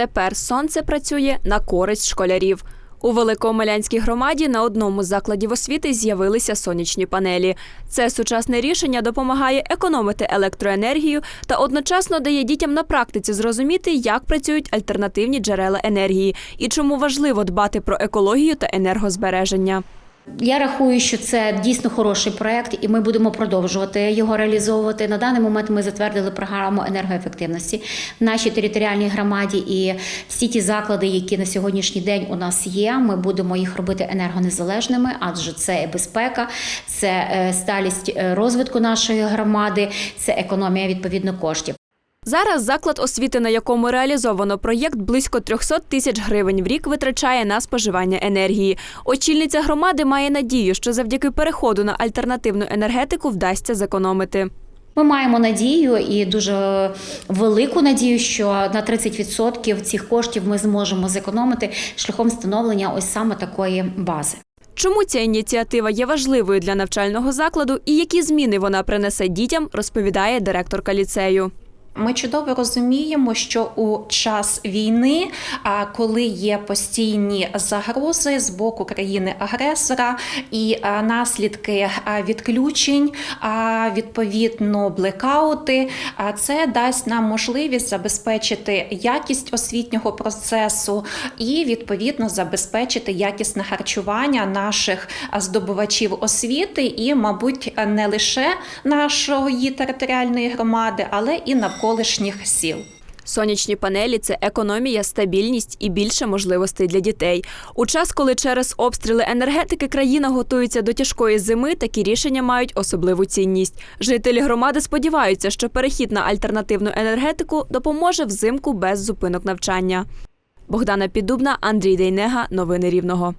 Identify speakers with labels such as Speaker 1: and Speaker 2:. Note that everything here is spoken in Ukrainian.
Speaker 1: Тепер сонце працює на користь школярів. У Великомилянській громаді на одному з закладів освіти з'явилися сонячні панелі. Це сучасне рішення допомагає економити електроенергію та одночасно дає дітям на практиці зрозуміти, як працюють альтернативні джерела енергії і чому важливо дбати про екологію та енергозбереження.
Speaker 2: Я рахую, що це дійсно хороший проект, і ми будемо продовжувати його реалізовувати. На даний момент ми затвердили програму енергоефективності в нашій територіальній громаді. І всі ті заклади, які на сьогоднішній день у нас є, ми будемо їх робити енергонезалежними, адже це безпека, це е, сталість е, розвитку нашої громади, це економія відповідно коштів.
Speaker 1: Зараз заклад освіти, на якому реалізовано проєкт, близько 300 тисяч гривень в рік витрачає на споживання енергії. Очільниця громади має надію, що завдяки переходу на альтернативну енергетику вдасться зекономити.
Speaker 2: Ми маємо надію і дуже велику надію, що на 30% цих коштів ми зможемо зекономити шляхом встановлення ось саме такої бази.
Speaker 1: Чому ця ініціатива є важливою для навчального закладу і які зміни вона принесе дітям, розповідає директорка ліцею.
Speaker 3: Ми чудово розуміємо, що у час війни, коли є постійні загрози з боку країни-агресора і наслідки відключень, відповідно блекаути, а це дасть нам можливість забезпечити якість освітнього процесу і відповідно забезпечити якісне харчування наших здобувачів освіти, і, мабуть, не лише нашої територіальної громади, але і навколишніх сіл.
Speaker 1: Сонячні панелі це економія, стабільність і більше можливостей для дітей. У час, коли через обстріли енергетики країна готується до тяжкої зими, такі рішення мають особливу цінність. Жителі громади сподіваються, що перехід на альтернативну енергетику допоможе взимку без зупинок навчання. Богдана Піддубна, Андрій Дейнега. Новини Рівного.